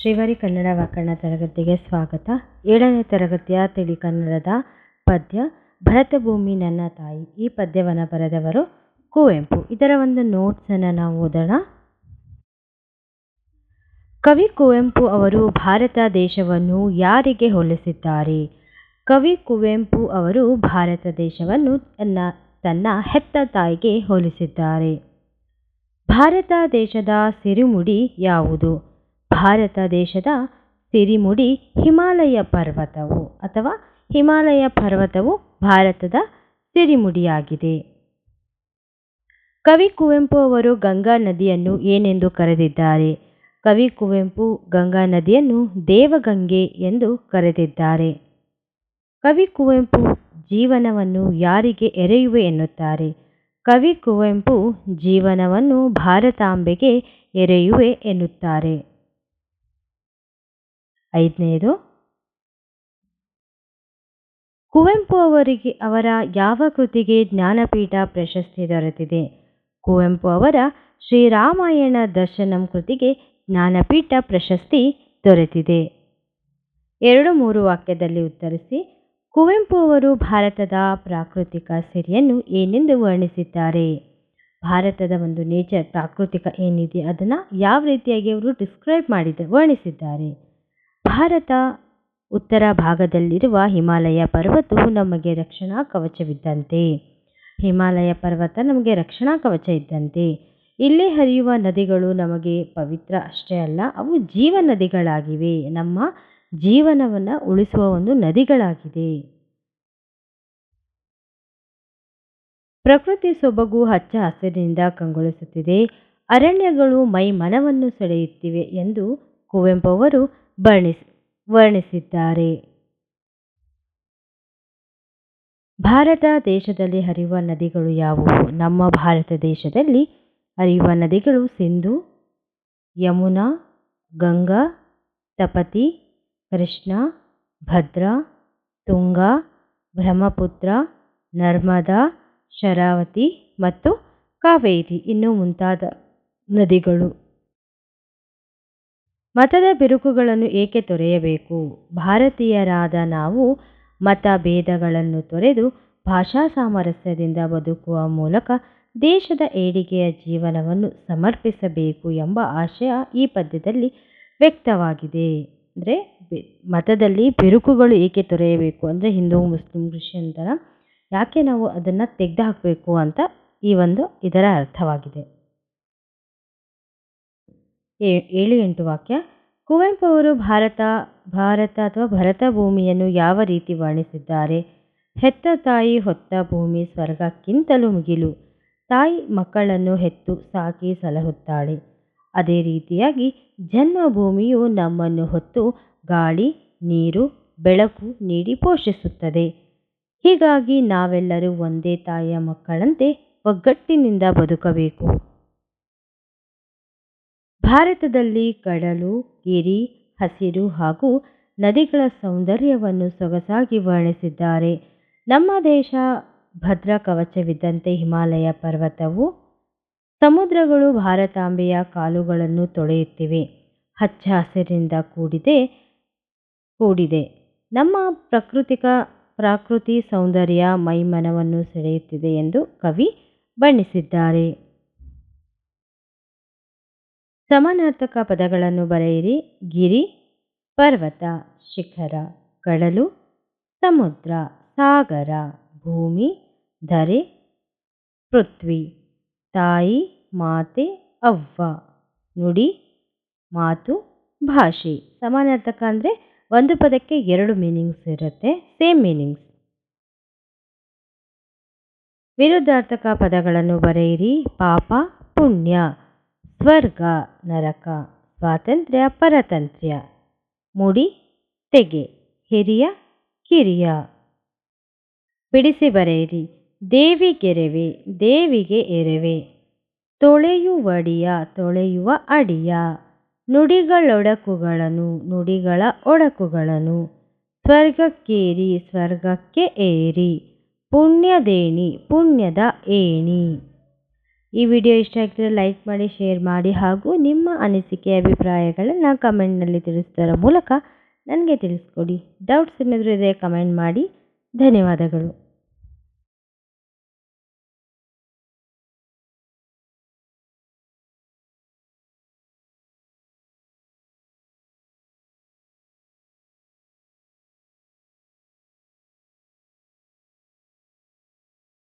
ಶ್ರೀವಾರಿ ಕನ್ನಡ ವ್ಯಾಕರಣ ತರಗತಿಗೆ ಸ್ವಾಗತ. ಏಳನೇ ತರಗತಿಯ ತಿಳಿ ಕನ್ನಡದ ಪದ್ಯ ಭರತಭೂಮಿ ನನ್ನ ತಾಯಿ. ಈ ಪದ್ಯವನ್ನು ಬರೆದವರು ಕುವೆಂಪು. ಇದರ ಒಂದು ನೋಟ್ಸನ್ನು ನಾವು ಓದೋಣ. ಕವಿ ಕುವೆಂಪು ಅವರು ಭಾರತ ದೇಶವನ್ನು ಯಾರಿಗೆ ಹೋಲಿಸಿದ್ದಾರೆ? ಕವಿ ಕುವೆಂಪು ಅವರು ಭಾರತ ದೇಶವನ್ನು ತನ್ನ ತನ್ನ ಹೆತ್ತ ತಾಯಿಗೆ ಹೋಲಿಸಿದ್ದಾರೆ. ಭಾರತ ದೇಶದ ಸಿರಿಮುಡಿ ಯಾವುದು? ಭಾರತ ದೇಶದ ಸಿರಿಮುಡಿ ಹಿಮಾಲಯ ಪರ್ವತವು ಅಥವಾ ಹಿಮಾಲಯ ಪರ್ವತವು ಭಾರತದ ಸಿರಿಮುಡಿಯಾಗಿದೆ. ಕವಿ ಕುವೆಂಪು ಅವರು ಗಂಗಾ ನದಿಯನ್ನು ಏನೆಂದು ಕರೆದಿದ್ದಾರೆ? ಕವಿ ಕುವೆಂಪು ಗಂಗಾ ನದಿಯನ್ನು ದೇವಗಂಗೆ ಎಂದು ಕರೆದಿದ್ದಾರೆ. ಕವಿ ಕುವೆಂಪು ಜೀವನವನ್ನು ಯಾರಿಗೆ ಎರೆಯುವೆ ಎನ್ನುತ್ತಾರೆ? ಕವಿ ಕುವೆಂಪು ಜೀವನವನ್ನು ಭಾರತಾಂಬೆಗೆ ಎರೆಯುವೆ ಎನ್ನುತ್ತಾರೆ. ಐದನೇದು. ಕುವೆಂಪು ಅವರಿಗೆ, ಅವರ ಯಾವ ಕೃತಿಗೆ ಜ್ಞಾನಪೀಠ ಪ್ರಶಸ್ತಿ ದೊರೆತಿದೆ? ಕುವೆಂಪು ಅವರ ಶ್ರೀರಾಮಾಯಣ ದರ್ಶನಂ ಕೃತಿಗೆ ಜ್ಞಾನಪೀಠ ಪ್ರಶಸ್ತಿ ದೊರೆತಿದೆ. ಎರಡು ಮೂರು ವಾಕ್ಯದಲ್ಲಿ ಉತ್ತರಿಸಿ, ಕುವೆಂಪು ಅವರು ಭಾರತದ ಪ್ರಾಕೃತಿಕ ಸಿರಿಯನ್ನು ಏನೆಂದು ವರ್ಣಿಸಿದ್ದಾರೆ? ಭಾರತದ ಒಂದು ನೇಚರ್ ಪ್ರಾಕೃತಿಕ ಏನಿದೆ, ಅದನ್ನು ಯಾವ ರೀತಿಯಾಗಿ ಅವರು ಡಿಸ್ಕ್ರೈಬ್ ಮಾಡಿದ, ವರ್ಣಿಸಿದ್ದಾರೆ? ಭಾರತ ಉತ್ತರ ಭಾಗದಲ್ಲಿರುವ ಹಿಮಾಲಯ ಪರ್ವತವು ನಮಗೆ ರಕ್ಷಣಾ ಕವಚವಿದ್ದಂತೆ. ಹಿಮಾಲಯ ಪರ್ವತ ನಮಗೆ ರಕ್ಷಣಾ ಕವಚ ಇದ್ದಂತೆ. ಇಲ್ಲಿ ಹರಿಯುವ ನದಿಗಳು ನಮಗೆ ಪವಿತ್ರ ಅಷ್ಟೇ ಅಲ್ಲ, ಅವು ಜೀವ ನದಿಗಳಾಗಿವೆ. ನಮ್ಮ ಜೀವನವನ್ನು ಉಳಿಸುವ ಒಂದು ನದಿಗಳಾಗಿದೆ. ಪ್ರಕೃತಿ ಸೊಬಗು ಹಚ್ಚ ಹಸಿರಿನಿಂದ ಕಂಗೊಳಿಸುತ್ತಿದೆ. ಅರಣ್ಯಗಳು ಮೈ ಮನವನ್ನು ಸೆಳೆಯುತ್ತಿವೆ ಎಂದು ಕುವೆಂಪು ಅವರು ವರ್ಣಿಸಿ ವರ್ಣಿಸಿದ್ದಾರೆ. ಭಾರತ ದೇಶದಲ್ಲಿ ಹರಿಯುವ ನದಿಗಳು ಯಾವುವು? ನಮ್ಮ ಭಾರತ ದೇಶದಲ್ಲಿ ಹರಿಯುವ ನದಿಗಳು ಸಿಂಧು, ಯಮುನಾ, ಗಂಗಾ, ತಪತಿ, ಕೃಷ್ಣ, ಭದ್ರಾ, ತುಂಗಾ, ಬ್ರಹ್ಮಪುತ್ರ, ನರ್ಮದಾ, ಶರಾವತಿ ಮತ್ತು ಕಾವೇರಿ ಇನ್ನು ಮುಂತಾದ ನದಿಗಳು. ಮತದ ಬಿರುಕುಗಳನ್ನು ಏಕೆ ತೊರೆಯಬೇಕು? ಭಾರತೀಯರಾದ ನಾವು ಮತ ಭೇದಗಳನ್ನು ತೊರೆದು ಭಾಷಾ ಸಾಮರಸ್ಯದಿಂದ ಬದುಕುವ ಮೂಲಕ ದೇಶದ ಏಳಿಗೆಯ ಜೀವನವನ್ನು ಸಮರ್ಪಿಸಬೇಕು ಎಂಬ ಆಶಯ ಈ ಪದ್ಯದಲ್ಲಿ ವ್ಯಕ್ತವಾಗಿದೆ. ಅಂದರೆ ಮತದಲ್ಲಿ ಬಿರುಕುಗಳು ಏಕೆ ತೊರೆಯಬೇಕು? ಅಂದರೆ ಹಿಂದೂ, ಮುಸ್ಲಿಂ ಕ್ರಿಶ್ಚಿಯನ್ ಥರ ಯಾಕೆ ನಾವು ಅದನ್ನು ತೆಗೆದು ಹಾಕಬೇಕು ಅಂತ ಈ ಒಂದು ಇದರ ಅರ್ಥವಾಗಿದೆ. ಏಳು ಎಂಟು ವಾಕ್ಯ ಕುವೆಂಪು ಅವರು ಭಾರತ ಭಾರತ ಅಥವಾ ಭರತ ಭೂಮಿಯನ್ನು ಯಾವ ರೀತಿ ವರ್ಣಿಸಿದ್ದಾರೆ? ಹೆತ್ತ ತಾಯಿ ಹೊತ್ತ ಭೂಮಿ ಸ್ವರ್ಗಕ್ಕಿಂತಲೂ ಮುಗಿಲು. ತಾಯಿ ಮಕ್ಕಳನ್ನು ಹೆತ್ತು ಸಾಕಿ ಸಲಹುತ್ತಾಳೆ. ಅದೇ ರೀತಿಯಾಗಿ ಜನ್ಮಭೂಮಿಯು ನಮ್ಮನ್ನು ಹೊತ್ತು ಗಾಳಿ, ನೀರು, ಬೆಳಕು ನೀಡಿ ಪೋಷಿಸುತ್ತದೆ. ಹೀಗಾಗಿ ನಾವೆಲ್ಲರೂ ಒಂದೇ ತಾಯಿಯ ಮಕ್ಕಳಂತೆ ಒಗ್ಗಟ್ಟಿನಿಂದ ಬದುಕಬೇಕು. ಭಾರತದಲ್ಲಿ ಕಡಲು ಗಿರಿ ಹಸಿರು ಹಾಗೂ ನದಿಗಳ ಸೌಂದರ್ಯವನ್ನು ಸೊಗಸಾಗಿ ವರ್ಣಿಸಿದ್ದಾರೆ. ನಮ್ಮ ದೇಶ ಭದ್ರ ಕವಚವಿದ್ದಂತೆ ಹಿಮಾಲಯ ಪರ್ವತವು ಸಮುದ್ರಗಳು ಭಾರತಾಂಬೆಯ ಕಾಲುಗಳನ್ನು ತೊಳೆಯುತ್ತಿವೆ. ಹಚ್ಚ ಹಸಿರಿನಿಂದ ಕೂಡಿದೆ ಕೂಡಿದೆ. ನಮ್ಮ ಪ್ರಾಕೃತಿಕ, ಪ್ರಾಕೃತಿ ಸೌಂದರ್ಯ ಮೈಮನವನ್ನು ಸೆಳೆಯುತ್ತಿದೆ ಎಂದು ಕವಿ ಬಣ್ಣಿಸಿದ್ದಾರೆ. ಸಮಾನಾರ್ಥಕ ಪದಗಳನ್ನು ಬರೆಯಿರಿ. ಗಿರಿ, ಪರ್ವತ, ಶಿಖರ, ಕಡಲು, ಸಮುದ್ರ, ಸಾಗರ, ಭೂಮಿ, ಧರೆ, ಪೃಥ್ವಿ, ತಾಯಿ, ಮಾತೆ, ಅವ್ವ. ನುಡಿ, ಮಾತು, ಭಾಷೆ. ಸಮಾನಾರ್ಥಕ ಅಂದರೆ ಒಂದು ಪದಕ್ಕೆ ಎರಡು ಮೀನಿಂಗ್ಸ್ ಇರುತ್ತೆ. Same meanings. ವಿರುದ್ಧಾರ್ಥಕ ಪದಗಳನ್ನು ಬರೆಯಿರಿ. ಪಾಪ, ಪುಣ್ಯ. ಸ್ವರ್ಗ, ನರಕ, ಸ್ವಾತಂತ್ರ್ಯ, ಪರತಂತ್ರ್ಯ. ಮುಡಿ, ತೆಗೆ, ಹಿರಿಯ, ಕಿರಿಯ. ಬಿಡಿಸಿ ಬರೆಯಿರಿ, ದೇವಿಗೆರೆವೆ, ದೇವಿಗೆ ಎರೆವೆ. ತೊಳೆಯುವಡಿಯ ತೊಳೆಯುವ ಅಡಿಯ. ನುಡಿಗಳೊಡಕುಗಳನ್ನು ನುಡಿಗಳ ಒಡಕುಗಳನ್ನು ಸ್ವರ್ಗಕ್ಕೇರಿ, ಸ್ವರ್ಗಕ್ಕೆ ಏರಿ. ಪುಣ್ಯದೇಣಿ, ಪುಣ್ಯದ ಏಣಿ. ಈ ವಿಡಿಯೋ ಇಷ್ಟ ಆಗಿದ್ರೆ ಲೈಕ್ ಮಾಡಿ, ಶೇರ್ ಮಾಡಿ ಹಾಗೂ ನಿಮ್ಮ ಅನಿಸಿಕೆ, ಅಭಿಪ್ರಾಯಗಳನ್ನು ಕಮೆಂಟ್ನಲ್ಲಿ ತಿಳಿಸೋದರ ಮೂಲಕ ನನಗೆ ತಿಳಿಸ್ಕೊಡಿ. ಡೌಟ್ಸ್ ಏನಾದರೂ ಇದೆ ಕಮೆಂಟ್ ಮಾಡಿ. ಧನ್ಯವಾದಗಳು.